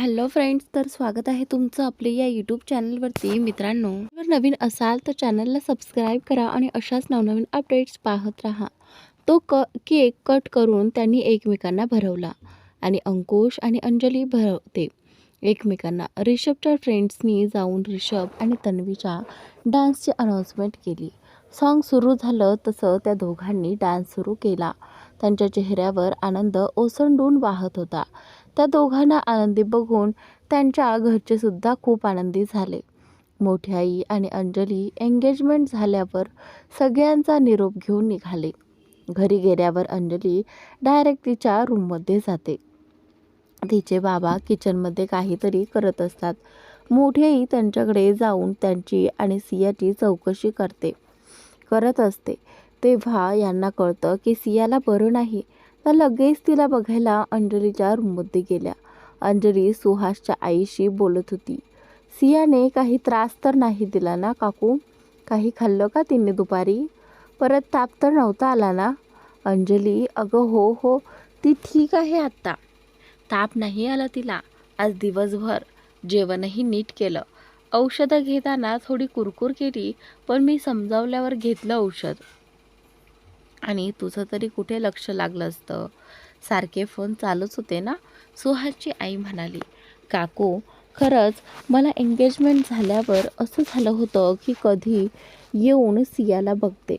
Hello friends तर स्वागत आहे तुमचं आपले या यूट्यूब चॅनलवरती. मित्रांनो जर नवीन असाल तर चॅनलला सबस्क्राईब करा आणि अशाच नवनवीन अपडेट्स पाहत राहा. तो क केक कट करून त्यांनी एकमेकांना भरवला आणि अंकुश आणि अंजली भरवते. एकमेकांना रिषभच्या फ्रेंड्सनी जाऊन रिषभ आणि तन्वीच्या डान्सची अनाऊन्समेंट केली. सॉन्ग सुरू झालं तसं त्या दोघांनी डान्स सुरू केला. त्यांच्या चेहऱ्यावर आनंद ओसंडून वाहत होता. त्या दोघांना आनंदी बघून त्यांच्या घरचेसुद्धा खूप आनंदी झाले. मोठी आई आणि अंजली एंगेजमेंट झाल्यावर सगळ्यांचा निरोप घेऊन निघाले. घरी गेल्यावर अंजली डायरेक्ट तिच्या रूममध्ये जाते. तिचे बाबा किचनमध्ये काहीतरी करत असतात. मोठी आई त्यांच्याकडे जाऊन त्यांची आणि सियाची चौकशी करते. करत असते. तेव्हा यांना कळतं की सियाला बरं नाही. तर लगेच तिला बघायला अंजलीच्या रूममध्ये गेल्या. अंजली सुहासच्या आईशी बोलत होती. सियाने काही त्रास तर नाही दिला ना काकू? काही खाल्लं का तिने दुपारी? परत ताप तर नव्हता आला ना? अंजली अगं हो हो ती ठीक आहे आत्ता. ताप नाही आला तिला. आज दिवसभर जेवणही नीट केलं. औषधं घेताना थोडी कुरकुर केली पण मी समजावल्यावर घेतलं औषध. आणि तुझं तरी कुठे लक्ष लागलं असतं? सारखे फोन चालूच होते ना? सुहासची आई म्हणाली काकू खरंच मला एंगेजमेंट झाल्यावर असं झालं होतं की कधी येऊन सियाला बघते.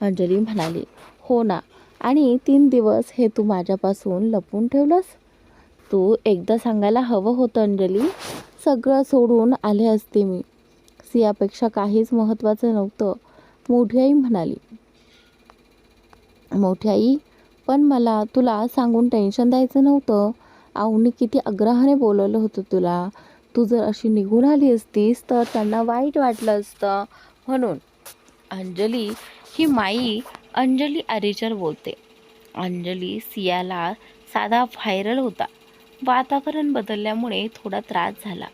अंजली म्हणाली हो ना. आणि तीन दिवस हे तू माझ्यापासून लपून ठेवलंस? तू एकदा सांगायला हवं होतं अंजली. सगळं सोडून आले असते मी. सियापेक्षा काहीच महत्त्वाचं नव्हतं. मोठी आई म्हणाली मोठी आई पण मला तुला सांगून टेन्शन द्यायचं नव्हतं. आऊनी किती आग्रहाने बोलवलं होतं तुला. तू जर अशी निघून आली असतीस तर त्यांना वाईट वाटलं असतं. म्हणून अंजली ही माई अंजली आरेचर बोलते. अंजली सियाला साधा व्हायरल होता. वातावरण बदलल्यामुळे थोडा त्रास झाला.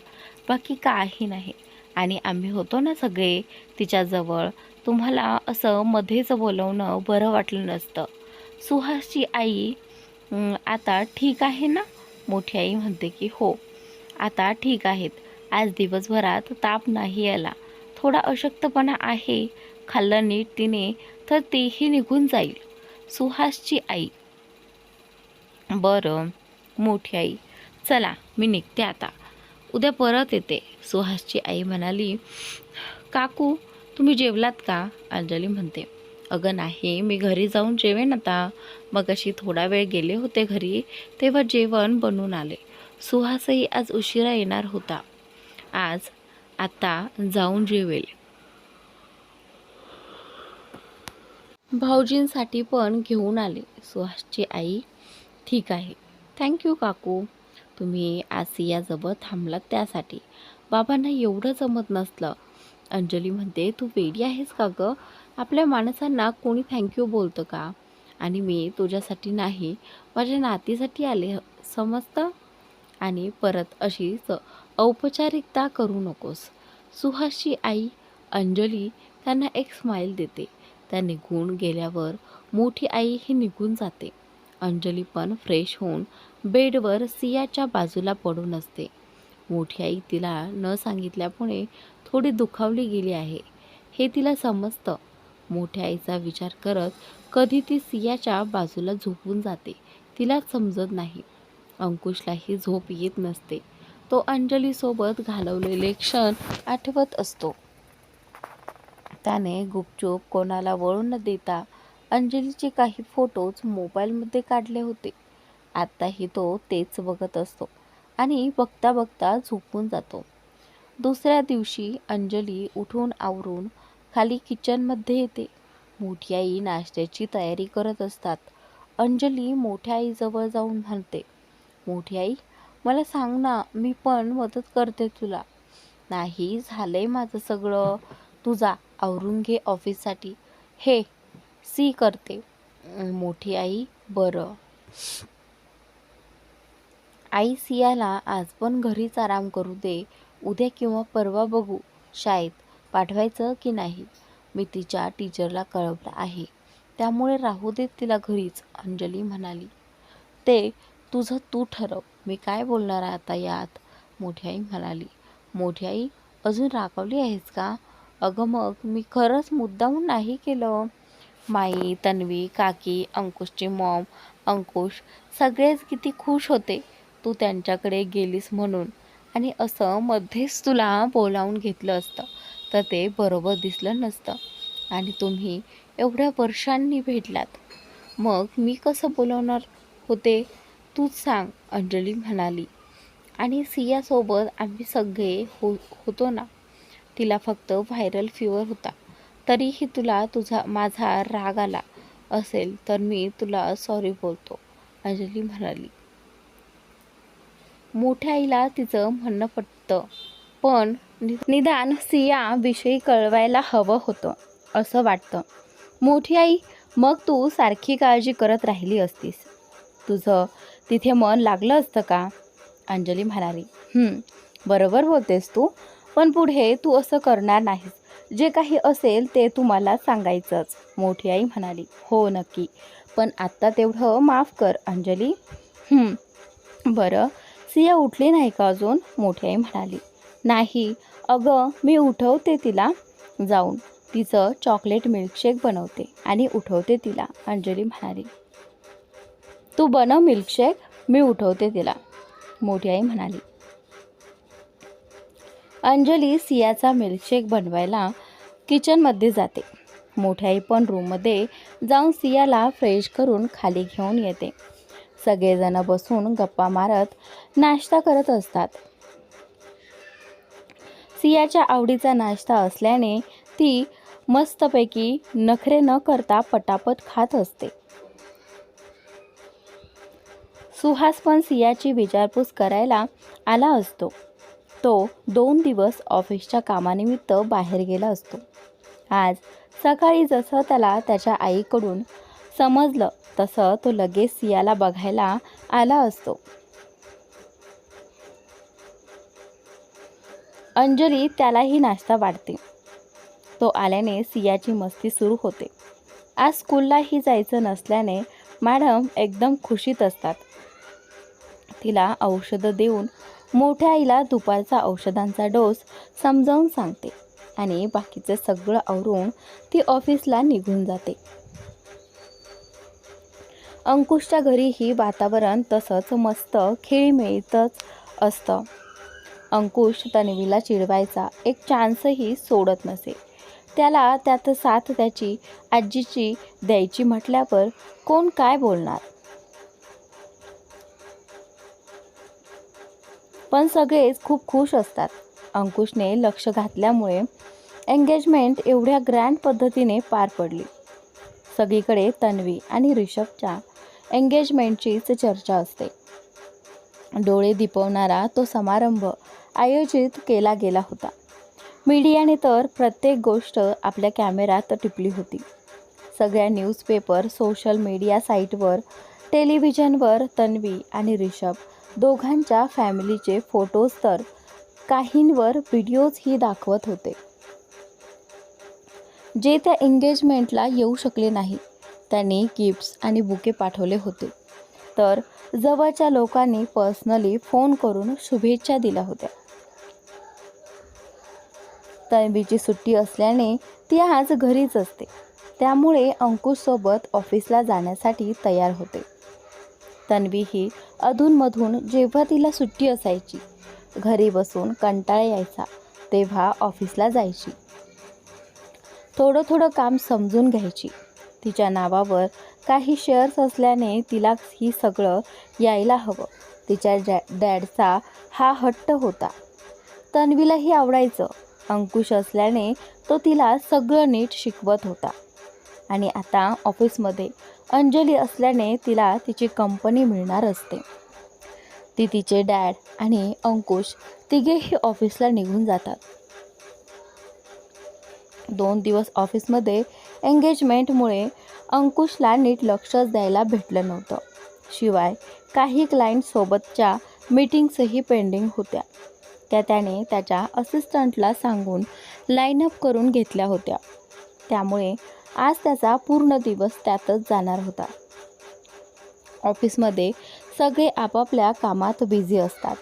बाकी काही नाही. आणि आम्ही होतो ना सगळे तिच्याजवळ तुम्हाला असं मध्येच बोलवणं बरं वाटलं नसतं. सुहासची आई आता ठीक आहे ना? मोठी आई म्हणते की हो आता ठीक आहेत. आज दिवसभरात ताप नाही आला. थोडा अशक्तपणा आहे. खाल्लं नीट तिने तर तेही निघून जाईल. सुहासची आई. बरं मोठी आई. चला मी निघते आता. उद्या परत येते. सुहासची आई म्हणाली काकू तुम्ही जेवलात का? अंजली म्हणते अगं नाही मी घरी जाऊन जेवेन आता. मग अशी थोडा वेळ गेले होते घरी तेव्हा जेवण बनवून आले. सुहासही आज उशिरा येणार होता. आज आता जाऊन जेवेल. भाऊजींसाठी पण घेऊन आले. सुहासची आई ठीक आहे. थँक्यू काकू. तुम्ही आसियाजवळ थांबलात त्यासाठी. बाबांना एवढं जमत नसलं. अंजली म्हणते तू वेडी आहेस का गं? आपल्या माणसांना कोणी थँक्यू बोलतं का? आणि मी तुझ्यासाठी नाही माझ्या नातीसाठी आले समजतं? आणि परत अशीच औपचारिकता करू नकोस. सुहासची आई अंजली त्यांना एक स्माईल देते. त्या निघून गेल्यावर मोठी आई ही निघून जाते. अंजली पण फ्रेश होऊन बेडवर सियाच्या बाजूला पडून असते. मोठी आई तिला न सांगितल्यामुळे थोडी दुखावली गेली आहे. हे तिला समजतं. मोठ्या आईचा विचार करत कधी ती सियाच्या बाजूला झोपून जाते तिला समजत नाही. अंकुशलाही झोप येत नसते. तो अंजलीसोबत घालवलेले क्षण आठवत असतो. त्याने गुपचूप कोणाला वळून न देता अंजलीचे काही फोटोज मोबाईलमध्ये काढले होते. आत्ताही तो तेच बघत असतो आणि बघता बघता झोपून जातो. दुसऱ्या दिवशी अंजली उठून आवरून खाली किचनमध्ये येते. मोठी आई नाश्त्याची तयारी करत असतात. अंजली मोठ्या आईजवळ जाऊन म्हणते मोठी आई मला सांग ना मी पण मदत करते तुला. नाही झालंय माझं सगळं. तुझा आवरून घे ऑफिससाठी. हे सी करते. मोठी आई बरं. आई सियाला आज पण घरीच आराम करू दे उद्या किंवा परवा बघू शाळेत पाठवायचं की नाही? मी तिच्या टीचरला कळवलं आहे. त्यामुळे राहू देत तिला घरीच अंजली म्हणाली. ते तुझं तू ठरव. मी काय बोलणार आता यात? मोठी आई म्हणाली. मोठी आई अजून राखवली आहेस का? अगं मग मी खरंच मुद्दामून नाही केलं. माई तन्वी काकी अंकुशची मॉम अंकुश सगळेच किती खुश होते. तू त्यांच्याकडे गेलीस म्हणून. आणि असं मध्येच तुला बोलावून घेतलं असतं. तर ते बरोबर दिसलं नसतं. आणि तुम्ही एवढ्या वर्षांनी भेटलात. मग मी कसं बोलवणार होते? तूच सांग अंजली म्हणाली. आणि सियासोबत आम्ही सगळे हो होतो ना. तिला फक्त व्हायरल फिवर होता. तरीही तुला तुझा माझा राग आला असेल तर मी तुला सॉरी बोलतो अंजली म्हणाली. मोठ्या आईला तिचं म्हणणं पटतं. पण नि- निदान सिया विषयी कळवायला हवं होतं असं वाटतं. मोठी आई मग तू सारखी काळजी करत राहिली असतीस. तुझं तिथे मन लागलं असतं का? अंजली म्हणाली. बरोबर बोलतेस तू पण पुढे तू असं करणार नाहीस. जे काही असेल ते तू मला सांगायचंच मोठी आई म्हणाली. हो नक्की. पण आत्ता तेवढं माफ कर अंजली. बरं. सिया उठली नाही का अजून? मोठी आई म्हणाली. नाही अगं मी उठवते तिला. जाऊन तिचं चॉकलेट मिल्कशेक बनवते आणि उठवते तिला अंजली म्हणाली. तू बनव मिल्कशेक मी उठवते तिला मोठी आई म्हणाली. अंजली सियाचा मिल्कशेक बनवायला किचनमध्ये जाते. मोठी आई पण रूममध्ये जाऊन सियाला फ्रेश करून खाली घेऊन येते. सगळेजण बसून गप्पा मारत नाश्ता करत असतात. सियाच्या आवडीचा नाश्ता असल्याने ती मस्तपैकी नखरे न करता पटापट खात असते. सुहास पण सियाची विचारपूस करायला आला असतो. तो दोन दिवस ऑफिसच्या कामानिमित्त बाहेर गेला असतो. आज सकाळी जसं त्याला त्याच्या आईकडून समजलं तसं तो लगेच सियाला बघायला आला असतो. अंजली त्यालाही नाश्ता वाढते तो आल्याने सियाची मस्ती सुरू होते. आज स्कूललाही जायचं नसल्याने मॅडम एकदम खुशीत असतात. तिला औषधं देऊन मोठ्या आईला दुपारचा औषधांचा डोस समजावून सांगते आणि बाकीचं सगळं आवरून ती ऑफिसला निघून जाते. अंकुशच्या घरीही वातावरण तसंच मस्त खेळीमेळीतच असतं. अंकुश तन्वीला चिडवायचा. एक चान्सही सोडत नसे. त्याला त्यात साथ त्याची आजीची द्यायची म्हटल्यावर कोण काय बोलणार? पण सगळेच खूप खुश असतात. अंकुशने लक्ष घातल्यामुळे एंगेजमेंट एवढ्या ग्रँड पद्धतीने पार पडली. सगळीकडे तन्वी आणि रिषभच्या एंगेजमेंटचीच चर्चा असते. डोळे दिपवणारा तो समारंभ आयोजित केला गेला होता. मीडियाने तर प्रत्येक गोष्ट आपल्या कॅमेऱ्यात टिपली होती. सगळ्या न्यूजपेपर सोशल मीडिया साईटवर टेलिव्हिजनवर तन्वी आणि रिषभ दोघांच्या फॅमिलीचे फोटोज तर काहींवर व्हिडिओजही दाखवत होते. जे त्या एंगेजमेंटला येऊ शकले नाही. त्यांनी गिफ्ट्स आणि बुके पाठवले होते. तर जवळच्या लोकांनी पर्सनली फोन करून शुभेच्छा दिल्या होत्या. तन्वीची सुट्टी असल्याने ती आज घरीच असते. त्यामुळे अंकुशसोबत ऑफिसला जाण्यासाठी तयार होते. तन्वी ही अधूनमधून जेव्हा तिला सुट्टी असायची घरी बसून कंटाळा यायचा तेव्हा ऑफिसला जायची. थोडं थोडं काम समजून घ्यायची. तिच्या नावावर काही शेअर्स असल्याने तिला ही सगळं यायला हवं. तिच्या डॅ डॅडचा हा हट्ट होता. तन्वीलाही आवडायचं. अंकुश असल्याने तो तिला सगळं नीट शिकवत होता. आणि आता ऑफिसमध्ये अंजली असल्याने तिला तिची कंपनी मिळणार असते. ती तिचे डॅड आणि अंकुश तिघेही ऑफिसला निघून जातात. दोन दिवस ऑफिसमध्ये एंगेजमेंटमुळे अंकुशला नीट लक्षच द्यायला भेटलं नव्हतं. शिवाय काही क्लायंटसोबतच्या मीटिंग्सही पेंडिंग होत्या. त्या त्याने त्याच्या असिस्टंटला सांगून लाईनअप करून घेतल्या होत्या. त्यामुळे आज त्याचा पूर्ण दिवस त्यातच जाणार होता. ऑफिसमध्ये सगळे आपापल्या कामात बिझी असतात.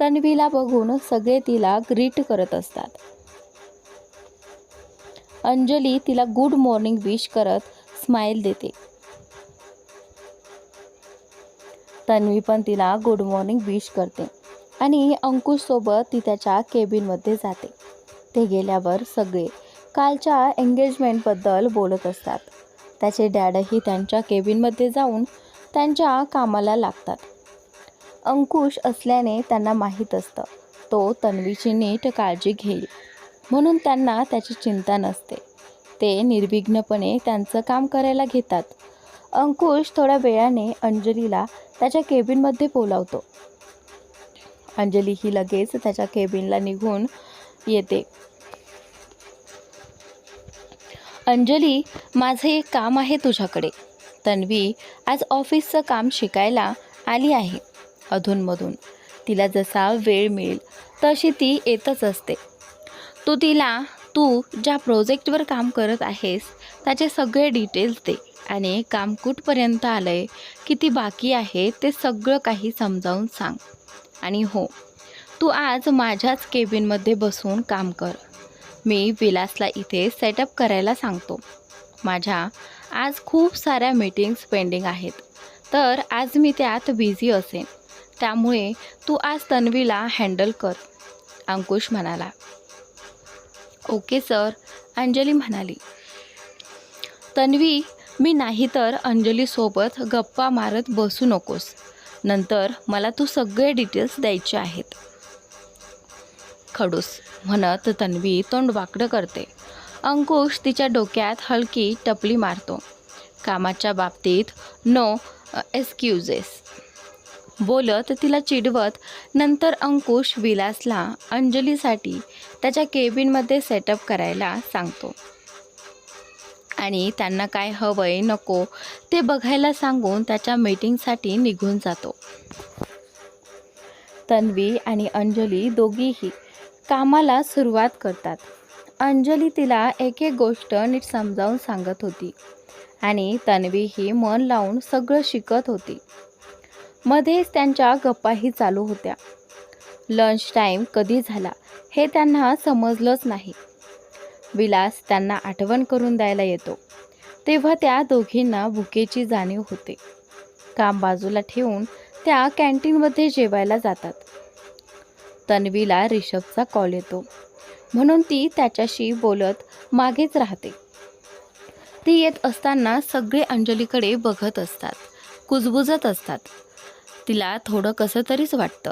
तन्वीला बघून सगळे तिला ग्रीट करत असतात. अंजली तिला गुड मॉर्निंग विश करत स्माईल देते. तन्वी पण तिला गुड मॉर्निंग विश करते आणि अंकुशसोबत ती त्याच्या केबिनमध्ये जाते. ते गेल्यावर सगळे कालच्या एंगेजमेंटबद्दल बोलत असतात. त्याचे डॅडही त्यांच्या केबिनमध्ये जाऊन त्यांच्या कामाला लागतात. अंकुश असल्याने त्यांना माहीत असतं. तो तन्वीची नीट काळजी घेईल. म्हणून त्यांना त्याची चिंता नसते. ते निर्विघ्नपणे त्यांचं काम करायला घेतात. अंकुश थोड्या वेळाने अंजलीला त्याच्या केबिनमध्ये बोलावतो. अंजली ही लगेच त्याच्या केबिनला निघून येते. अंजली माझं एक काम आहे तुझ्याकडे. तन्वी आज ऑफिसचं काम शिकायला आली आहे. अधूनमधून तिला जसा वेळ मिळेल तशी ती येतच असते. तू तिला तू ज्या प्रोजेक्टवर काम करत आहेस त्याचे सगळे डिटेल्स दे आणि काम कुठपर्यंत आलं आहे किती बाकी आहे ते सगळं काही समजावून सांग. आणि हो तू आज माझ्याच केबिनमध्ये बसून काम कर. मी विलासला इथे सेटअप करायला सांगतो. माझ्या आज खूप साऱ्या मीटिंग्स पेंडिंग आहेत. तर आज मी त्यात बिझी असेन. त्यामुळे तू आज तन्वीला हँडल कर अंकुश म्हणाला. Okay sir. अंजली म्हणाली तन्वी मी नाही तर अंजलीसोबत गप्पा मारत बसू नकोस. नंतर मला तू सगळे डिटेल्स द्यायचे आहेत. खडूस म्हणत तन्वी तोंड वाकडं करते. अंकुश तिच्या डोक्यात हलकी टपली मारतो. कामाच्या बाबतीत नो एक्सक्युजेस बोलत तिला चिडवत नंतर अंकुश विलासला अंजलीसाठी त्याच्या केबिनमध्ये सेटअप करायला सांगतो. आणि त्यांना काय हवंय नको ते बघायला सांगून त्याच्या मीटिंगसाठी निघून जातो. तन्वी आणि अंजली दोघीही कामाला सुरुवात करतात. अंजली तिला एक एक गोष्ट नीट समजावून सांगत होती आणि तन्वी ही मन लावून सगळं शिकत होती. मध्येच त्यांच्या गप्पाही चालू होत्या. लंच टाईम कधी झाला हे त्यांना समजलंच नाही. विलास त्यांना आठवण करून द्यायला येतो. तेव्हा त्या दोघींना भुकेची जाणीव होते. काम बाजूला ठेवून त्या कॅन्टीनमध्ये जेवायला जातात. तन्वीला रिषभचा कॉल येतो. म्हणून ती त्याच्याशी बोलत मागेच राहते. ती येत असताना सगळे अंजलीकडे बघत असतात. कुजबुजत असतात. तिला थोडं कसं तरीच वाटतं.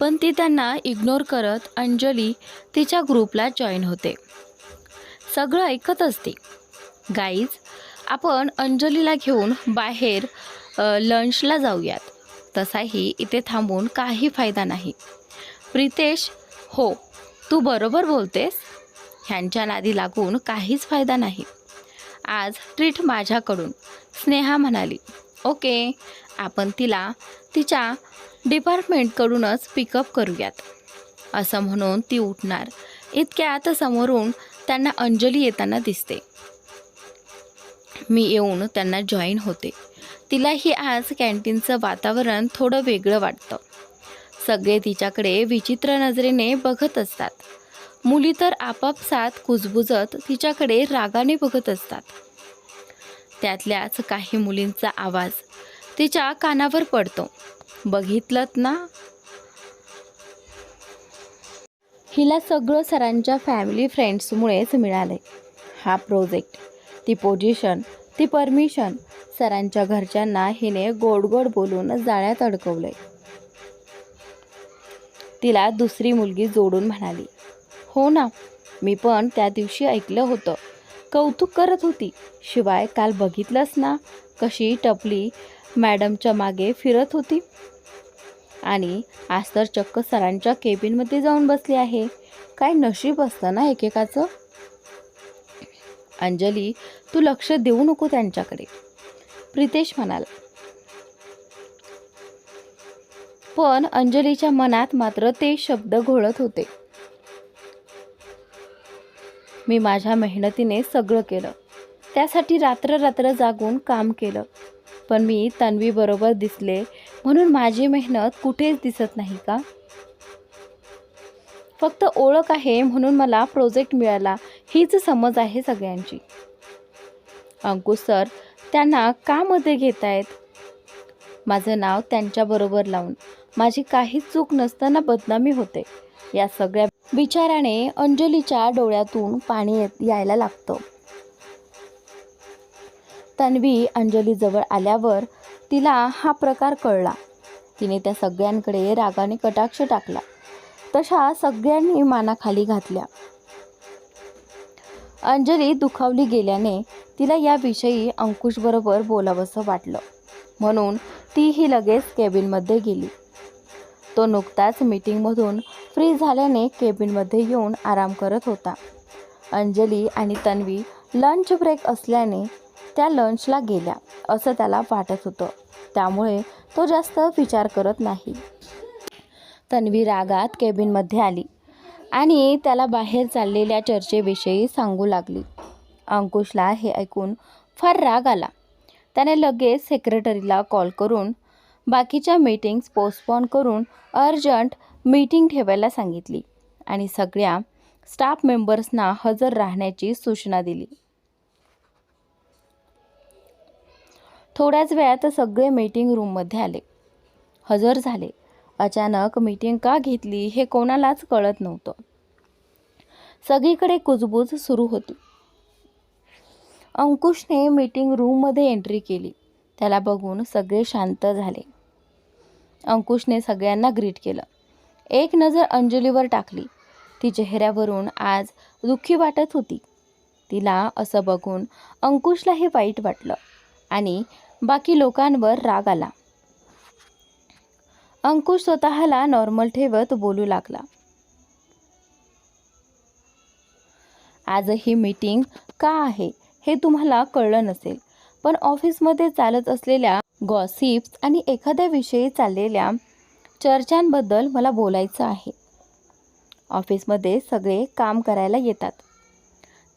पण ती त्यांना इग्नोर करत अंजली तिच्या ग्रुपला जॉईन होते. सगळं ऐकत असते. गाईज आपण अंजलीला घेऊन बाहेर लंचला जाऊयात. तसाही इथे थांबून काही फायदा नाही. प्रितेश हो तू बरोबर बोलतेस? ह्यांच्या नादी लागून काहीच फायदा नाही. आज ट्रीट माझ्याकडून स्नेहा म्हणाली. ओके. आपण तिला तिच्या डिपार्टमेंटकडूनच पिकअप करूयात. असं म्हणून ती उठणार. इतक्यात समोरून त्यांना अंजली येताना दिसते. मी येऊन त्यांना जॉईन होते. तिलाही आज कॅन्टीनचं वातावरण थोडं वेगळं वाटतं. सगळे तिच्याकडे विचित्र नजरेने बघत असतात. मुली तर आपापसात कुजबुजत तिच्याकडे रागाने बघत असतात. त्यातल्याच काही मुलींचा आवाज तिच्या कानावर पडतो. बघितलं ना? हिला सगळं सरांच्या फॅमिली फ्रेंड्समुळेच मिळालं हा प्रोजेक्ट ती पोझिशन ती परमिशन सरांच्या घरच्यांना हिने गोड गोड बोलून जाळ्यात अडकवले तिला दुसरी मुलगी जोडून म्हणाली हो ना मी पण त्या दिवशी ऐकलं होतं. कौतुक करत होती. शिवाय काल बघितलंस ना कशी टपली मॅडमच्या मागे फिरत होती. आणि आज तर चक्क सरांच्या केबिनमध्ये जाऊन बसली आहे. काय नशीब असतं ना एकेकाचं? अंजली तू लक्ष देऊ नको त्यांच्याकडे. प्रितेश म्हणाला. पण अंजलीच्या मनात मात्र ते शब्द घोळत होते. मी माझ्या मेहनतीने सगळं केलं. त्यासाठी रात्र रात्र जागून काम केलं. पण मी तन्वी बरोबर दिसले म्हणून माझी मेहनत कुठेच दिसत नाही का? फक्त ओळख आहे म्हणून मला प्रोजेक्ट मिळाला हीच समज आहे सगळ्यांची. अंकुश सर त्यांना का मध्ये घेत आहेत माझं नाव त्यांच्याबरोबर लावून. माझी काही चूक नसताना बदनामी होते. या सगळ्या विचाराने अंजलीच्या डोळ्यातून पाणी येत यायला लागतं. तन्वी अंजलीजवळ आल्यावर तिला हा प्रकार कळला. तिने त्या सगळ्यांकडे रागाने कटाक्ष टाकला. तशा सगळ्यांनी मानाखाली घातल्या. अंजली दुखावली गेल्याने तिला याविषयी अंकुशबरोबर बोलावंसं वाटलं. म्हणून तीही लगेच केबिनमध्ये गेली. तो नुकताच मीटिंगमधून फ्री झाल्याने केबिनमध्ये येऊन आराम करत होता. अंजली आणि तन्वी लंच ब्रेक असल्याने त्या लंचला गेल्या असं त्याला वाटत होतं. त्यामुळे तो जास्त विचार करत नाही. तन्वी रागात केबिनमध्ये आली आणि त्याला बाहेर चाललेल्या चर्चेविषयी सांगू लागली. अंकुशला हे ऐकून फार राग आला. त्याने लगेच सेक्रेटरीला कॉल करून बाकीच्या मीटिंग्स पोस्टपोन करून अर्जंट मीटिंग ठेवायला सांगितली आणि सगळ्या स्टाफ मेंबर्सना हजर राहण्याची सूचना दिली. थोड्याच वेळात सगळे मीटिंग रूममध्ये आले. हजर झाले. अचानक मीटिंग का घेतली हे कोणालाच कळत नव्हतं. सगळीकडे कुजबूज सुरू होती. अंकुशने मीटिंग रूममध्ये एंट्री केली. त्याला बघून सगळे शांत झाले. अंकुशने सगळ्यांना ग्रीट केलं. एक नजर अंजलीवर टाकली. ती चेहऱ्यावरून आज दुःखी वाटत होती. तिला असं बघून अंकुशलाही वाईट वाटलं आणि बाकी लोकांवर राग आला. अंकुश स्वतःला नॉर्मल ठेवत बोलू लागला. आज ही मीटिंग का आहे हे तुम्हाला कळलं नसेल. पण ऑफिसमध्ये चालत असलेल्या गॉसिप्स आणि एखाद्याविषयी चाललेल्या चर्चांबद्दल मला बोलायचं आहे. ऑफिसमध्ये सगळे काम करायला येतात.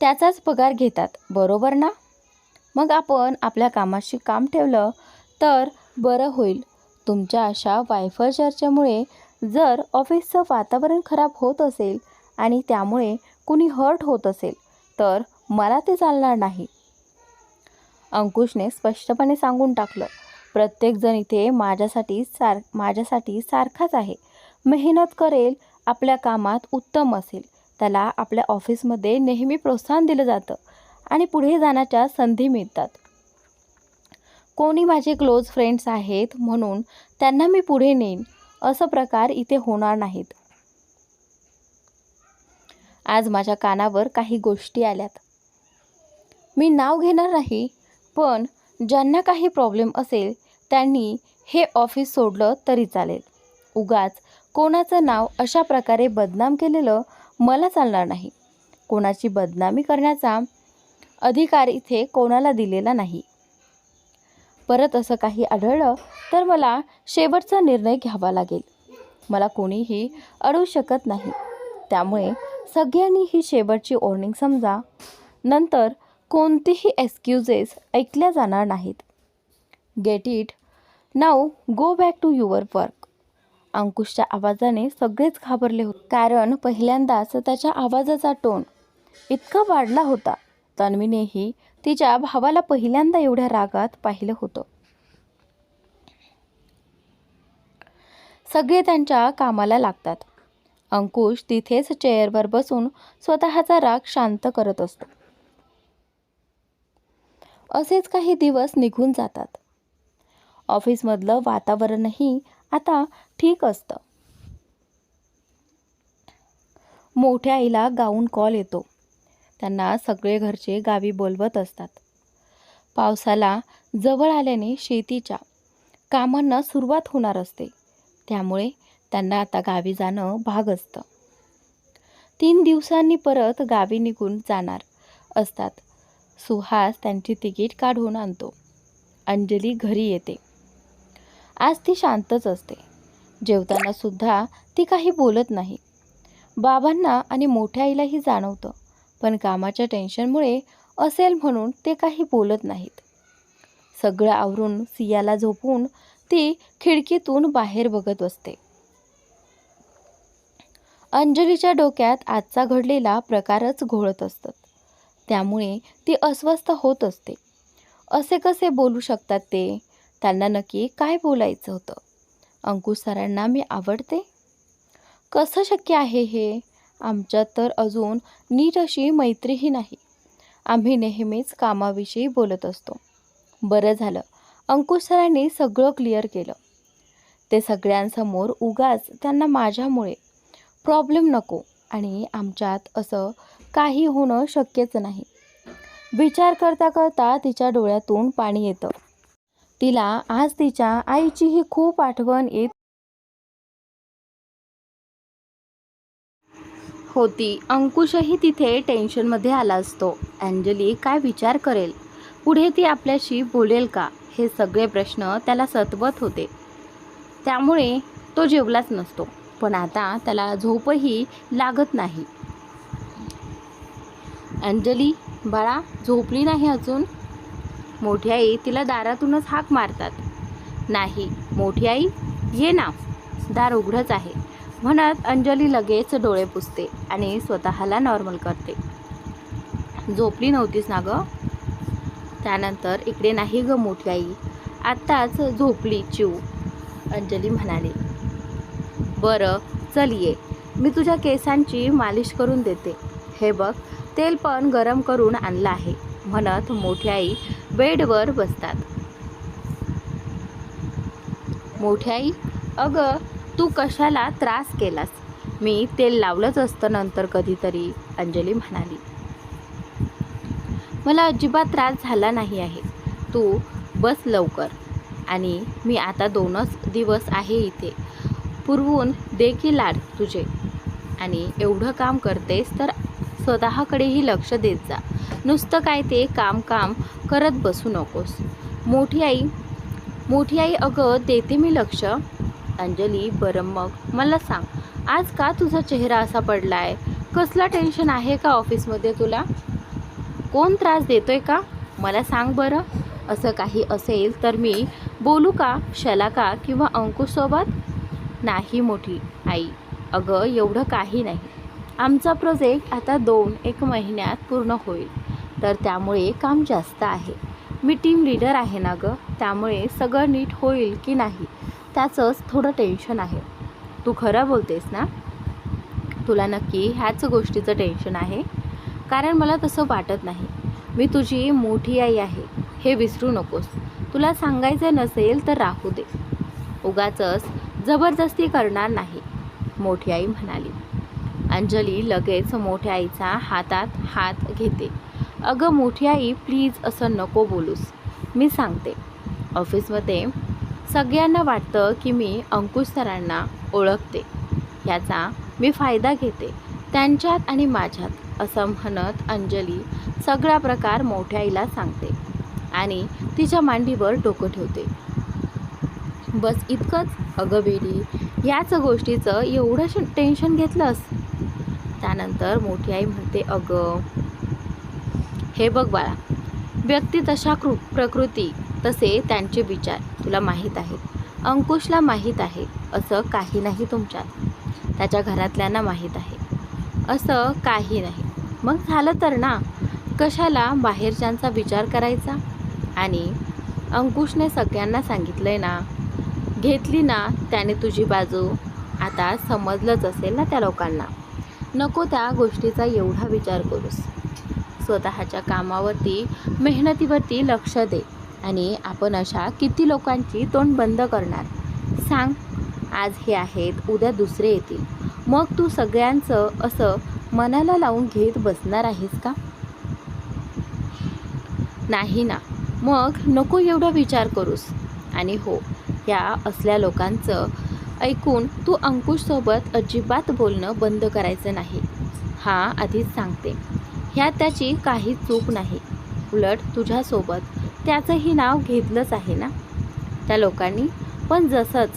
त्याचाच पगार घेतात बरोबर ना? मग आपण आपल्या कामाशी काम ठेवलं तर बरं होईल. तुमच्या अशा वायफळ चर्चेमुळे जर ऑफिसचं वातावरण खराब होत असेल आणि त्यामुळे कुणी हर्ट होत असेल तर मला ते चालणार नाही. अंकुशने स्पष्टपणे सांगून टाकलं प्रत्येकजण इथे माझ्यासाठी सार माझ्यासाठी सारखाच आहे. मेहनत करेल आपल्या कामात उत्तम असेल. त्याला आपल्या ऑफिसमध्ये नेहमी प्रोत्साहन दिलं जातं आणि पुढे जाण्याच्या संधी मिळतात. कोणी माझे क्लोज फ्रेंड्स आहेत म्हणून त्यांना मी पुढे नेईन. असं प्रकार इथे होणार नाहीत. आज माझ्या कानावर काही गोष्टी आल्यात. मी नाव घेणार नाही पण ज्यांना काही प्रॉब्लेम असेल त्यांनी हे ऑफिस सोडलं तरी चालेल. उगाच कोणाचं नाव अशा प्रकारे बदनाम केलेलं मला चालणार नाही. कोणाची बदनामी करण्याचा अधिकार इथे कोणाला दिलेला नाही. परत असं काही आढळलं तर मला शेवटचा निर्णय घ्यावा लागेल. मला कोणीही अडवू शकत नाही. त्यामुळे सगळ्यांनी ही शेवटची वॉर्निंग समजा. नंतर कोणतीही एक्सक्युजेस ऐकल्या जाणार नाहीत. Get it now go back to your work अंकुशच्या आवाजाने सगळेच घाबरले होते. कारण पहिल्यांदाच त्याच्या आवाजाचा टोन इतका वाढला होता. तन्वीनेही तिच्या भावाला पहिल्यांदा एवढ्या रागात पाहिलं होतं. सगळे त्यांच्या कामाला लागतात. अंकुश तिथेच चेअरवर बसून स्वतःचा राग शांत करत असतो. असेच काही दिवस निघून जातात. ऑफिसमधलं वातावरणही आता ठीक असतं. मोठ्या आईला गाऊन कॉल येतो. त्यांना सगळे घरचे गावी बोलवत असतात. पावसाला जवळ आल्याने शेतीच्या कामांना सुरुवात होणार असते. त्यामुळे त्यांना आता गावी जाणं भाग असतं. तीन दिवसांनी परत गावी निघून जाणार असतात. सुहास त्यांची तिकीट काढून आणतो. अंजली घरी येते. आज ती शांतच असते. जेवताना सुद्धा ती काही बोलत नाही. बाबांना आणि मोठ्या आईलाही जाणवतं पण कामाच्या टेन्शनमुळे असेल म्हणून ते काही बोलत नाहीत. सगळं आवरून सियाला झोपून ती खिडकीतून बाहेर बघत असते. अंजलीच्या डोक्यात आजचा घडलेला प्रकारच घोळत असतात त्यामुळे ती अस्वस्थ होत असते. असे कसे बोलू शकतात ते? त्यांना नक्की काय बोलायचं होतं? अंकुश सरांना मी आवडते. कसं शक्य आहे हे? आमच्यात तर अजून नीट अशी मैत्रीही नाही. आम्ही नेहमीच कामाविषयी बोलत असतो. बरं झालं. अंकुश सरांनी सगळं क्लिअर केलं. ते सगळ्यांसमोर उगाच त्यांना माझ्यामुळे. प्रॉब्लेम नको आणि आमच्यात असं काही होणं शक्यच नाही. विचार करता करता तिच्या डोळ्यातून पाणी येतं. तिला आज तिच्या आईचीही खूप आठवण येत होती. अंकुशही तिथे टेन्शनमध्ये आला असतो. अँजली काय विचार करेल? पुढे ती आपल्याशी बोलेल का? हे सगळे प्रश्न त्याला सतवत होते. त्यामुळे तो जेवलाच नसतो. पण आता त्याला झोपही लागत नाही. अंजली बाळा झोपली नाही अजून? मोठी आई तिला दारातूनच हाक मारतात. नाही मोठी आई ये ना. दार उघडंच आहे. म्हणत अंजली लगेच डोळे पुसते आणि स्वतःला नॉर्मल करते. झोपली नव्हतीस ना गं? त्यानंतर इकडे नाही ग मोठी आई. आत्ताच झोपली चिव अंजली म्हणाली बरं चल ये. मी तुझ्या केसांची मालिश करून देते. हे बघ तेल पण गरम करून आणलं आहे. म्हणत मोठी आई बेडवर बसतात. मोठी आई अगं तू कशाला त्रास केलास? मी तेल लावलंच असतं नंतर कधीतरी अंजली म्हणाली. मला अजिबात त्रास झाला नाही आहे. तू बस लवकर. आणि मी आता दोनच दिवस आहे इथे. पुरवून देखील लाड तुझे. आणि एवढं काम करतेस तर स्वतःकडेही लक्ष देत जा. नुसतं काय ते काम काम करत बसू नकोस. मोठी आई मोठी आई अगं देते मी लक्ष. अंजली बरं मग मला सांग आज का तुझा चेहरा असा पडला आहे कसला टेन्शन आहे का ऑफिसमध्ये तुला? कोण त्रास देतोय का? मला सांग बरं. असं काही असेल तर मी बोलू का शलाका किंवा अंकुशसोबत नाही मोठी आई. अगं एवढं काही नाही. आमचा प्रोजेक्ट आता दोन एक महिन्यात पूर्ण होईल. तर त्यामुळे काम जास्त आहे. मी टीम लीडर आहे ना गं? त्यामुळे सगळं नीट होईल की नाही? त्याचंच थोडं टेन्शन आहे. तू खरं बोलतेस ना? तुला नक्की ह्याच गोष्टीचं टेन्शन आहे? कारण मला तसं वाटत नाही. मी तुझी मोठी आई आहे. हे विसरू नकोस. तुला सांगायचं नसेल तर राहू दे. उगाचच जबरदस्ती करणार नाही मोठी आई म्हणाली. अंजली लगेच मोठ्या आईचा हातात हात घेते. अगं मोठी आई प्लीज असं नको बोलूस. मी सांगते. ऑफिसमध्ये सगळ्यांना वाटतं की मी अंकुश सरांना ओळखते. याचा मी फायदा घेते. त्यांच्यात आणि माझ्यात असं म्हणत अंजली सगळा प्रकार मोठ्या आईला सांगते आणि तिच्या मांडीवर डोकं ठेवते. बस इतकंच. अगं बेडी याच गोष्टीचं एवढं टेन्शन घेतलंस? त्यानंतर मोठी आई म्हणते अगं हे बघ बाळा व्यक्ती तशा कृ प्रकृती तसे त्यांचे विचार तुला माहीत आहेत. अंकुशला माहीत आहे असं काही नाही तुमच्यात. त्याच्या घरातल्यांना माहीत आहे. असं काही नाही. मग झालं तर ना? कशाला बाहेरच्यांचा विचार करायचा? आणि अंकुशने सगळ्यांना सांगितलंय ना घेतली ना त्याने तुझी बाजू आता समजलंच असेल ना त्या लोकांना. नको त्या गोष्टीचा एवढा विचार करूस. स्वतःच्या कामावरती मेहनतीवरती लक्ष दे आणि आपण अशा किती लोकांची तोंड बंद करणार? सांग आज हे आहेत उद्या दुसरे येतील. मग तू सगळ्यांचं असं मनाला लावून घेत बसणार आहेस का? नाही ना. मग नको एवढा विचार करूस. आणि हो या असल्या लोकांचं ऐकून तू अंकुशसोबत अजिबात बोलणं बंद करायचं नाही. हा आधीच सांगते. ह्या त्याची काही चूक नाही. उलट तुझ्यासोबत त्याचंही नाव घेतलंच आहे ना? त्या लोकांनी. पण जसंच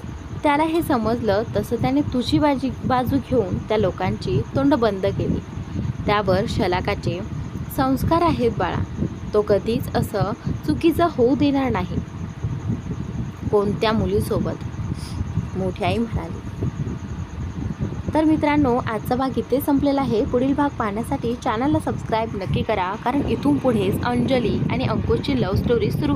त्याला हे समजलं तसं त्याने तुझी बाजी बाजू घेऊन त्या लोकांची तोंड बंद केली. त्यावर शलाकाचे संस्कार आहेत बाळा. तो कधीच असं चुकीचं होऊ देणार नाही. कोणत्या मुलीसोबत मोठी आई म्हणाली. तर मित्रांनो आजचा भाग इथे संपलेला आहे. पुढील भाग पाहण्यासाठी चॅनलला सबस्क्राईब नक्की करा. कारण इथून पुढेच अंजली आणि अंकुशची लव्ह स्टोरी सुरू